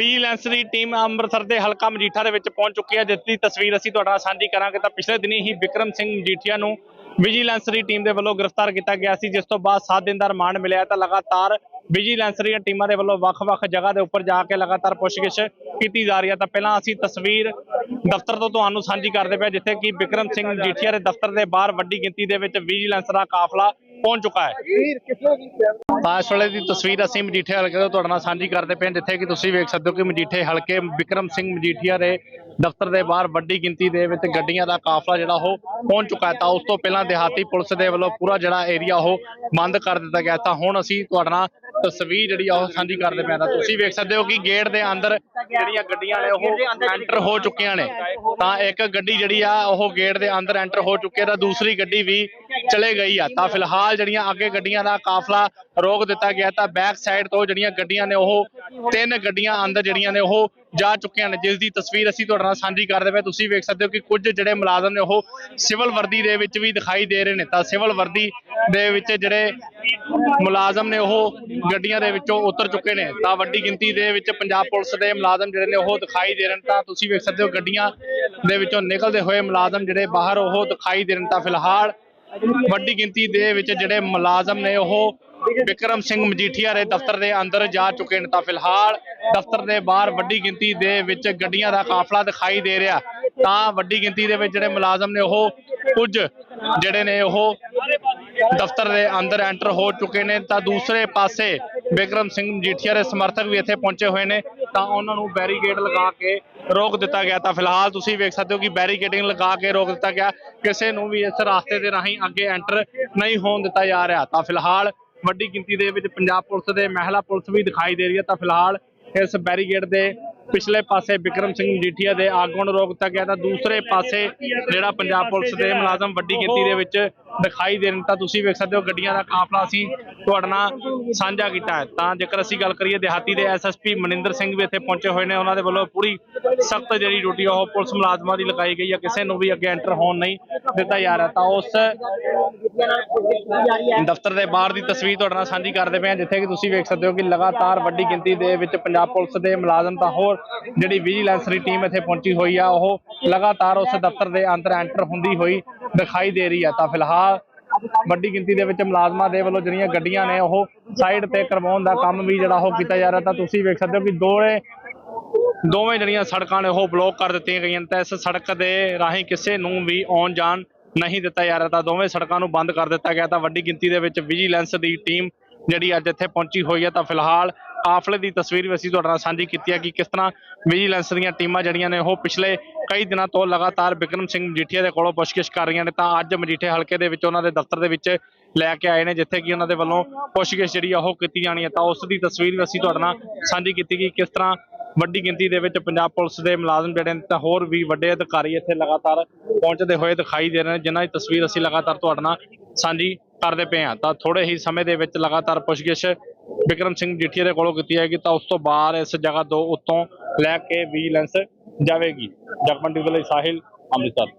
Vigilance ਦੀ team Amritsar ਦੇ ਹਲਕਾ ਮਜੀਠਾ ਦੇ ਵਿੱਚ ਪਹੁੰਚ ਚੁੱਕੀ ਹੈ, ਜਿਸ ਦੀ ਤਸਵੀਰ ਅਸੀਂ ਤੁਹਾਡੇ ਨਾਲ ਸਾਂਝੀ ਕਰਾਂਗੇ। ਤਾਂ ਪਿਛਲੇ ਦਿਨੀ ਹੀ ਵਿਕਰਮ ਸਿੰਘ ਮਜੀਠੀਆ ਨੂੰ ਵਿਜੀਲੈਂਸ ਦੀ ਟੀਮ ਦੇ ਵੱਲੋਂ ਗ੍ਰਿਫਤਾਰ ਕੀਤਾ ਗਿਆ ਸੀ, ਜਿਸ ਤੋਂ ਬਾਅਦ 7 ਦਿਨ ਦਾ ਰਿਮਾਂਡ ਮਿਲਿਆ ਤਾਂ ਲਗਾਤਾਰ ਵਿਜੀਲੈਂਸ ਦੀਆਂ ਟੀਮਾਂ ਦੇ ਵੱਲੋਂ ਵੱਖ-ਵੱਖ ਜਗ੍ਹਾ ਦੇ ਉੱਪਰ ਜਾ ਕੇ ਲਗਾਤਾਰ ਪੁੱਛਗਿੱਛ ਕੀਤੀ ਜਾ ਰਹੀ ਹੈ। ਤਾਂ ਪਹਿਲਾਂ ਅਸੀਂ ਤਸਵੀਰ ਦਫ਼ਤਰ ਤੋਂ ਤੁਹਾਨੂੰ ਸਾਂਝੀ ਕਰਦੇ ਪਏ, ਜਿੱਥੇ ਕਿ ਵਿਕਰਮ ਸਿੰਘ ਮਜੀਠੀਆ ਦੇ ਦਫ਼ਤਰ ਦੇ ਬਾਹਰ ਵੱਡੀ ਗਿਣਤੀ ਦੇ ਵਿੱਚ ਵਿਜੀਲੈਂਸ ਦਾ ਕਾਫਲਾ ਪਹੁੰਚ ਚੁੱਕਾ ਹੈ। ਤਾਂ ਇਸ ਵੇਲੇ ਦੀ ਤਸਵੀਰ ਅਸੀਂ ਮਜੀਠੇ ਹਲਕੇ ਤੋਂ ਤੁਹਾਡੇ ਨਾਲ ਸਾਂਝੀ ਕਰਦੇ ਪਏ ਜਿੱਥੇ ਕਿ ਤੁਸੀਂ ਵੇਖ ਸਕਦੇ ਹੋ ਕਿ ਮਜੀਠੇ ਹਲਕੇ ਵਿਕਰਮ ਸਿੰਘ ਮਜੀਠੀਆ ਦੇ ਦਫ਼ਤਰ ਦੇ ਬਾਹਰ ਵੱਡੀ ਗਿਣਤੀ ਦੇ ਵਿੱਚ ਗੱਡੀਆਂ ਦਾ ਕਾਫਲਾ ਜਿਹੜਾ ਉਹ ਪਹੁੰਚ ਚੁੱਕਾ ਹੈ। ਤਾਂ ਉਸ ਤੋਂ ਪਹਿਲਾਂ ਦਿਹਾਤੀ ਪੁਲਿਸ ਦੇ ਵੱਲੋਂ ਪੂਰਾ ਜਿਹੜਾ ਏਰੀਆ ਉਹ ਬੰਦ ਕਰ ਦਿੱਤਾ ਗਿਆ ਤਾਂ ਹੁਣ ਅਸੀਂ ਤੁਹਾਡੇ ਨਾਲ ਤਸਵੀਰ ਜਿਹੜੀ ਆ ਉਹ ਸਾਂਝੀ ਕਰਦੇ ਪਏ ਤਾਂ ਤੁਸੀਂ ਵੇਖ ਸਕਦੇ ਹੋ ਕਿ ਗੇਟ ਦੇ ਅੰਦਰ ਜਿਹੜੀਆਂ ਗੱਡੀਆਂ ਨੇ ਉਹ ਐਂਟਰ ਹੋ ਚੁੱਕੀਆਂ ਨੇ। ਤਾਂ ਇੱਕ ਗੱਡੀ ਜਿਹੜੀ ਆ ਉਹ ਗੇਟ ਦੇ ਅੰਦਰ ਐਂਟਰ ਹੋ ਚੁੱਕੀ ਹੈ। ਤਾਂ ਦੂਸਰੀ ਗੱਡੀ ਵੀ ਚਲੇ ਗਈ ਆ। ਤਾਂ ਫਿਲਹਾਲ ਜਿਹੜੀਆਂ ਅੱਗੇ ਗੱਡੀਆਂ ਦਾ ਕਾਫਲਾ ਰੋਕ ਦਿੱਤਾ ਗਿਆ ਤਾਂ ਬੈਕ ਸਾਈਡ ਤੋਂ ਜਿਹੜੀਆਂ ਗੱਡੀਆਂ ਨੇ ਉਹ ਤਿੰਨ ਗੱਡੀਆਂ ਅੰਦਰ ਜਿਹੜੀਆਂ ਨੇ ਉਹ ਜਾ ਚੁੱਕੀਆਂ ਨੇ, ਜਿਸ ਦੀ ਤਸਵੀਰ ਅਸੀਂ ਤੁਹਾਡੇ ਨਾਲ ਸਾਂਝੀ ਕਰਦੇ ਪਏ ਤੁਸੀਂ ਵੇਖ ਸਕਦੇ ਹੋ ਕਿ ਕੁਝ ਜਿਹੜੇ ਮੁਲਾਜ਼ਮ ਨੇ ਉਹ ਸਿਵਲ ਵਰਦੀ ਦੇ ਵਿੱਚ ਵੀ ਦਿਖਾਈ ਦੇ ਰਹੇ ਨੇ। ਤਾਂ ਸਿਵਲ ਵਰਦੀ ਦੇ ਵਿੱਚ ਜਿਹੜੇ ਮੁਲਾਜ਼ਮ ਨੇ ਉਹ ਗੱਡੀਆਂ ਦੇ ਵਿੱਚੋਂ ਉਤਰ ਚੁੱਕੇ ਨੇ। ਤਾਂ ਵੱਡੀ ਗਿਣਤੀ ਦੇ ਵਿੱਚ ਪੰਜਾਬ ਪੁਲਿਸ ਦੇ ਮੁਲਾਜ਼ਮ ਜਿਹੜੇ ਨੇ ਉਹ ਦਿਖਾਈ ਦੇ ਰਹੇ ਨੇ। ਤਾਂ ਤੁਸੀਂ ਵੇਖ ਸਕਦੇ ਹੋ ਗੱਡੀਆਂ ਦੇ ਵਿੱਚੋਂ ਨਿਕਲਦੇ ਹੋਏ ਮੁਲਾਜ਼ਮ ਜਿਹੜੇ ਬਾਹਰ ਉਹ ਦਿਖਾਈ ਦੇ ਰਹੇ ਨੇ। ਤਾਂ ਫਿਲਹਾਲ ਵੱਡੀ ਗਿਣਤੀ ਦੇ ਵਿੱਚ ਜਿਹੜੇ ਮੁਲਾਜ਼ਮ ਨੇ ਉਹ ਵਿਕਰਮ ਸਿੰਘ ਮਜੀਠੀਆ ਦੇ ਦਫ਼ਤਰ ਦੇ ਅੰਦਰ ਜਾ ਚੁੱਕੇ ਨੇ। ਤਾਂ ਫਿਲਹਾਲ ਦਫ਼ਤਰ ਦੇ ਬਾਹਰ ਵੱਡੀ ਗਿਣਤੀ ਦੇ ਵਿੱਚ ਗੱਡੀਆਂ ਦਾ ਕਾਫਲਾ ਦਿਖਾਈ ਦੇ ਰਿਹਾ। ਤਾਂ ਵੱਡੀ ਗਿਣਤੀ ਦੇ ਵਿੱਚ ਜਿਹੜੇ ਮੁਲਾਜ਼ਮ ਨੇ ਉਹ ਕੁਝ ਜਿਹੜੇ ਨੇ ਉਹ ਦਫ਼ਤਰ ਦੇ ਅੰਦਰ ਐਂਟਰ ਹੋ ਚੁੱਕੇ ਨੇ। ਤਾਂ ਦੂਸਰੇ ਪਾਸੇ ਵਿਕਰਮ ਸਿੰਘ ਮਜੀਠੀਆ ਦੇ ਸਮਰਥਕ ਵੀ ਇੱਥੇ ਪਹੁੰਚੇ ਹੋਏ ਨੇ। ਤਾਂ ਉਹਨਾਂ ਨੂੰ ਬੈਰੀਕੇਡ ਲਗਾ ਕੇ ਰੋਕ ਦਿੱਤਾ ਗਿਆ ਤਾਂ ਫਿਲਹਾਲ ਤੁਸੀਂ ਵੇਖ ਸਕਦੇ ਹੋ ਕਿ ਬੈਰੀਕੇਡਿੰਗ ਲਗਾ ਕੇ ਰੋਕ ਦਿੱਤਾ ਗਿਆ। ਕਿਸੇ ਨੂੰ ਵੀ ਇਸ ਰਾਸਤੇ ਦੇ ਰਾਹੀਂ ਅੱਗੇ ਐਂਟਰ ਨਹੀਂ ਹੋਣ ਦਿੱਤਾ ਜਾ ਰਿਹਾ। ਤਾਂ ਫਿਲਹਾਲ ਵੱਡੀ ਗਿਣਤੀ ਦੇ ਵਿੱਚ ਪੰਜਾਬ ਪੁਲਿਸ ਦੇ ਮਹਿਲਾ ਪੁਲਿਸ ਵੀ ਦਿਖਾਈ ਦੇ ਰਹੀ ਹੈ। ਤਾਂ ਫਿਲਹਾਲ ਇਸ ਬੈਰੀਕੇਡ ਦੇ ਪਿਛਲੇ ਪਾਸੇ ਵਿਕਰਮ ਸਿੰਘ ਮਜੀਠੀਆ ਦੇ ਆਗੂਆਂ ਨੂੰ ਰੋਕ ਦਿੱਤਾ ਗਿਆ। ਤਾਂ ਦੂਸਰੇ ਪਾਸੇ ਜਿਹੜਾ ਪੰਜਾਬ ਪੁਲਿਸ ਦੇ ਮੁਲਾਜ਼ਮ ਵੱਡੀ ਗਿਣਤੀ ਦੇ ਵਿੱਚ ਦਿਖਾਈ ਦੇਣ, ਤਾਂ ਤੁਸੀਂ ਵੇਖ ਸਕਦੇ ਹੋ ਗੱਡੀਆਂ ਦਾ ਕਾਫਲਾ ਅਸੀਂ ਤੁਹਾਡੇ ਨਾਲ ਸਾਂਝਾ ਕੀਤਾ ਹੈ। ਤਾਂ ਜੇਕਰ ਅਸੀਂ ਗੱਲ ਕਰੀਏ ਦਿਹਾਤੀ ਦੇ ਐਸਐਸਪੀ ਮਨਿੰਦਰ ਸਿੰਘ ਵੀ ਇੱਥੇ ਪਹੁੰਚੇ ਹੋਏ ਨੇ, ਉਹਨਾਂ ਦੇ ਵੱਲੋਂ ਪੂਰੀ ਸਖਤ ਜਿਹੜੀ ਡਿਊਟੀ ਉਹ ਪੁਲਿਸ ਮੁਲਾਜ਼ਮਾਂ ਦੀ ਲਗਾਈ ਗਈ ਹੈ ਕਿਸੇ ਨੂੰ ਵੀ ਅੱਗੇ ਐਂਟਰ ਹੋਣ ਨਹੀਂ ਦਿੱਤਾ ਜਾ ਰਿਹਾ। ਤਾਂ ਉਸ ਦਫ਼ਤਰ ਦੇ ਬਾਹਰ ਦੀ ਤਸਵੀਰ ਤੁਹਾਡੇ ਨਾਲ ਸਾਂਝੀ ਕਰਦੇ ਪਏ ਹਾਂ, ਜਿੱਥੇ ਕਿ ਤੁਸੀਂ ਵੇਖ ਸਕਦੇ ਹੋ ਕਿ ਲਗਾਤਾਰ ਵੱਡੀ ਗਿਣਤੀ ਦੇ ਵਿੱਚ ਪੰਜਾਬ ਪੁਲਿਸ ਦੇ ਮੁਲਾਜ਼ਮ ਤਾਂ ਹੋਰ ਜਿਹੜੀ ਵਿਜੀਲੈਂਸ ਦੀ ਟੀਮ ਇੱਥੇ ਪਹੁੰਚੀ ਹੋਈ ਆ, ਉਹ ਲਗਾਤਾਰ ਉਸ ਦਫ਼ਤਰ ਦੇ ਅੰਦਰ ਐਂਟਰ ਹੁੰਦੀ ਹੋਈ ਦਿਖਾਈ ਦੇ ਰਹੀ ਹੈ ਤਾਂ ਫਿਲਹਾਲ ਵੱਡੀ ਗਿਣਤੀ ਦੇ ਵਿੱਚ ਮੁਲਾਜ਼ਮਾਂ ਦੇ ਵੱਲੋਂ ਜਿਹੜੀਆਂ ਗੱਡੀਆਂ ਨੇ ਉਹ ਸਾਈਡ ਤੇ ਕਰਵਾਉਣ ਦਾ ਕੰਮ ਵੀ ਜਿਹੜਾ ਉਹ ਕੀਤਾ ਜਾ ਰਿਹਾ ਤਾਂ ਤੁਸੀਂ ਵੇਖ ਸਕਦੇ ਹੋ ਕਿ ਦੋਵੇਂ ਦੋਵੇਂ ਜਿਹੜੀਆਂ ਸੜਕਾਂ ਨੇ ਉਹ ਬਲੌਕ ਕਰ ਦਿੱਤੀਆਂ ਗਈਆਂ ਨੇ ਤਾਂ ਇਸ ਸੜਕ ਦੇ ਰਾਹੀਂ ਕਿਸੇ ਨੂੰ ਵੀ ਆਉਣ ਜਾਣ ਨਹੀਂ ਦਿੱਤਾ ਜਾ ਰਿਹਾ ਤਾਂ ਦੋਵੇਂ ਸੜਕਾਂ ਨੂੰ ਬੰਦ ਕਰ ਦਿੱਤਾ ਗਿਆ ਤਾਂ ਵੱਡੀ ਗਿਣਤੀ ਦੇ ਵਿੱਚ ਵਿਜੀਲੈਂਸ ਦੀ ਟੀਮ ਜਿਹੜੀ ਅੱਜ ਇੱਥੇ ਪਹੁੰਚੀ ਹੋਈ ਹੈ ਤਾਂ ਫਿਲਹਾਲ ਕਾਫਲੇ ਦੀ ਤਸਵੀਰ ਵੀ ਅਸੀਂ ਤੁਹਾਡੇ ਨਾਲ ਸਾਂਝੀ ਕੀਤੀ ਹੈ ਕਿ ਕਿਸ ਤਰ੍ਹਾਂ ਵਿਜੀਲੈਂਸ ਦੀਆਂ ਟੀਮਾਂ ਜਿਹੜੀਆਂ ਨੇ ਉਹ ਪਿਛਲੇ ਕਈ ਦਿਨਾਂ ਤੋਂ ਲਗਾਤਾਰ ਬਿਕਰਮ ਸਿੰਘ ਮਜੀਠੀਆ ਦੇ ਕੋਲੋਂ ਪੁੱਛਗਿੱਛ ਕਰ ਰਹੀਆਂ ਨੇ ਤਾਂ ਅੱਜ ਮਜੀਠੇ ਹਲਕੇ ਦੇ ਵਿੱਚ ਉਹਨਾਂ ਦੇ ਦਫ਼ਤਰ ਦੇ ਵਿੱਚ ਲੈ ਕੇ ਆਏ ਨੇ, ਜਿੱਥੇ ਕਿ ਉਹਨਾਂ ਦੇ ਵੱਲੋਂ ਪੁੱਛਗਿੱਛ ਜਿਹੜੀ ਆ ਉਹ ਕੀਤੀ ਜਾਣੀ ਹੈ ਤਾਂ ਉਸ ਦੀ ਤਸਵੀਰ ਵੀ ਅਸੀਂ ਤੁਹਾਡੇ ਨਾਲ ਸਾਂਝੀ ਕੀਤੀ ਗਈ ਕਿਸ ਤਰ੍ਹਾਂ ਵੱਡੀ ਗਿਣਤੀ ਦੇ ਵਿੱਚ ਪੰਜਾਬ ਪੁਲਿਸ ਦੇ ਮੁਲਾਜ਼ਮ ਜਿਹੜੇ ਨੇ ਤਾਂ ਹੋਰ ਵੀ ਵੱਡੇ ਅਧਿਕਾਰੀ ਇੱਥੇ ਲਗਾਤਾਰ ਪਹੁੰਚਦੇ ਹੋਏ ਦਿਖਾਈ ਦੇ ਰਹੇ ਨੇ, ਜਿਨ੍ਹਾਂ ਦੀ ਤਸਵੀਰ ਅਸੀਂ ਲਗਾਤਾਰ ਤੁਹਾਡੇ ਨਾਲ ਸਾਂਝੀ ਕਰਦੇ ਪਏ ਹਾਂ। ਤਾਂ ਥੋੜੇ ਹੀ ਸਮੇਂ ਦੇ ਵਿੱਚ ਲਗਾਤਾਰ ਪੁੱਛਗਿੱਛ ਵਿਕਰਮ ਸਿੰਘ ਜੀਠੀਆ ਦੇ ਕੋਲੋਂ ਕੀਤੀ ਜਾਏਗੀ। ਤਾਂ ਉਸ ਤੋਂ ਬਾਅਦ ਇਸ ਜਗ੍ਹਾ ਤੋਂ ਉੱਤੋਂ ਲੈ ਕੇ ਵਿਜੀਲੈਂਸ ਜਾਵੇਗੀ। ਜਗਮੰਡੀ ਦੇ ਲਈ ਸਾਹਿਲ ਅੰਮ੍ਰਿਤਸਰ।